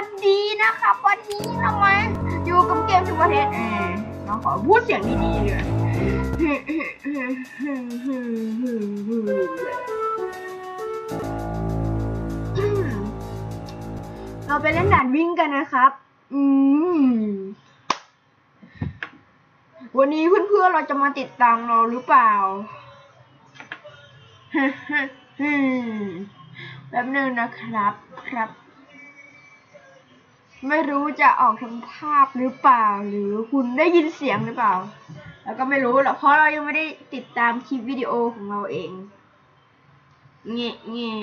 วัสดีนะครับวันนี้ทำไมอยู่กับเกมชุมประเทศเออน้องขอพูดเสียงดีๆเลยเราไปเล่นด่านวิ่งกันนะครับ อืมวันนี้เพื่อนๆเราจะมาติดตามเราหรือเปล่าแป๊บหนึงนะครับ ครับ ไม่รู้จะออกทางภาพหรือเปล่า หรือคุณได้ยินเสียงหรือเปล่า แล้วก็ไม่รู้หรอกเพราะเรายังไม่ได้ติดตามคลิปวิดีโอของเราเองเงี้ยเงี้ย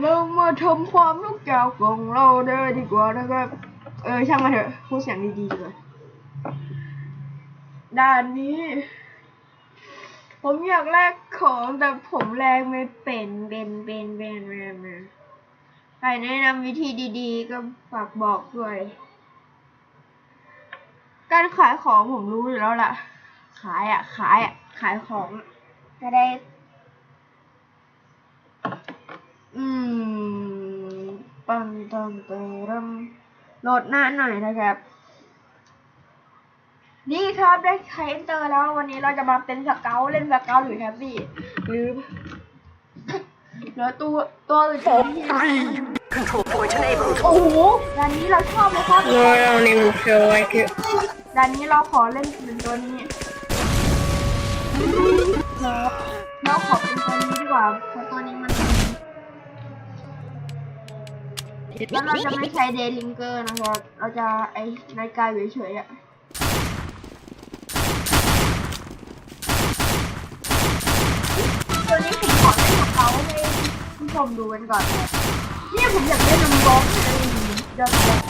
เรามาทำความรู้จักของเราได้ดีกว่านะครับ เออช่างมาเถอะพูดเสียงดีๆเลยด้านนี้ ผมอยากแลกของแต่ผมแลกไม่เป็นเป็นเป็นเป็นเป็นเป็น ใครแนะนำวิธีดีๆ ก็ฝากบอกด้วย การขายของผมรู้อยู่แล้วล่ะ ขายอะ ขายอะ ขายของจะได้ อืมปังตังเตรมโหลดหน้าหน่อยนะครับ นี่ครับได้ไคเอนเตอร์แล้ววันนี้เราจะมาเป็นสเกลเล่นสเกลหรือแฮปปี้หรือ แล้วตัวตัวอื่นจะไม่ใช่ Control point enabled. โอ้โหด่านนี้เราชอบเลยครับ No, I don't even feel like it. ด่านนี้เราขอเล่นเป็นตัวนี้ครับเราขอเป็นตัวนี้ดีกว่าเพราะตัวนี้มันแล้วเราจะไม่ใช้เดลิงเกอร์นะครับ เราจะไอ้นาฬิกาอยู่เฉยๆอะตัวนี้ผมขอเล่นของเขาให้ผู้ช มดูกันก่อนนะเนี่ยผมอยากเล่นน้ำร้องเลยเดี๋ยวก่อน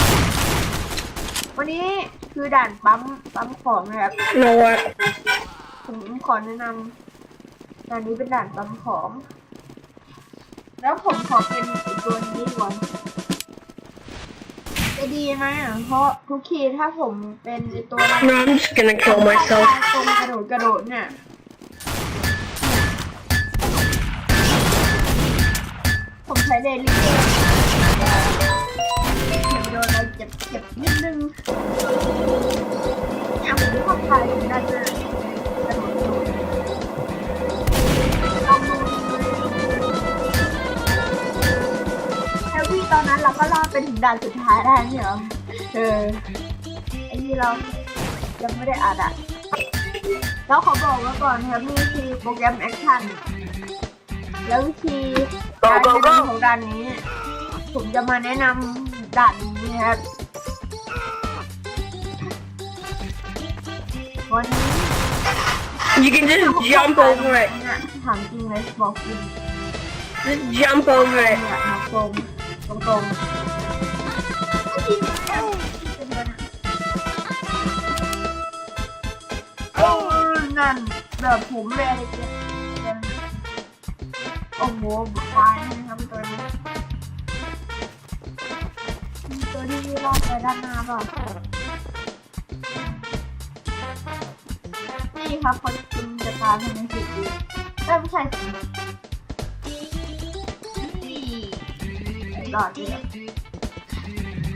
วันนี้คือด่านปั๊มปั๊มของนะครับ You know what? ผมขอแนะนำด่านนี้เป็นด่านปั๊มของ แล้วผมขอเป็นอีกตัวนี้ดีกว่าจะดีไหมอะเพราะทุกทีถ้าผมเป็นไอตัวนั้น No, I'm just gonna kill myself. ตรงกระโดดกระโดดเนี่ย ผมใช้เดลิเกอร์เดี๋ยวโดนอะไรเจ็บเจ็บนิดนึงเนี่ยผมไม่าใจด้านหน้ากระโดดกระโดดแฮปปี้ตอนนั้นเราก็รอดไปถึงด่านสุดท้ายได้เนี่ยเหรอเออไอ้ที่เรายังไม่ได้อัดอะแล้วขอบอกไว้ก่อนนะครับนี่คือโปรแกรมแอคชั่น แล้ววิธีการแนะนำของด่านนี้ ผมจะมาแนะนำด่านนี้ครับวันนี้ You can just jump over it. ถามจริงเลยบอกจริง Just jump over เนี่ it. ยมาตรงตรงตรงโอ้นั่นแบบผมเลยอะไรเงี้ย โอ้โหตายนะครับตัวนี้มีตัวที่รอดไปด้านหน้าเปล่านี่ครับคนกินจะตายภายในสิบวิเอ้ยไม่ใช่สินี่หลอดเดีย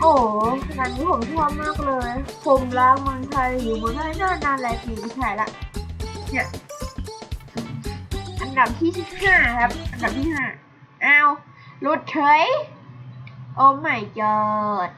โอ้โหขนาดนี้ผมชอบมากเลย ผมรักเมืองไทยอยู่เมืองไทยนานนานหลายปีไม่ใช่ละเนี่ย ดับที่ห้าครับ อันดับที่ห้าอ้าวหลุดเฉย โอ้ my god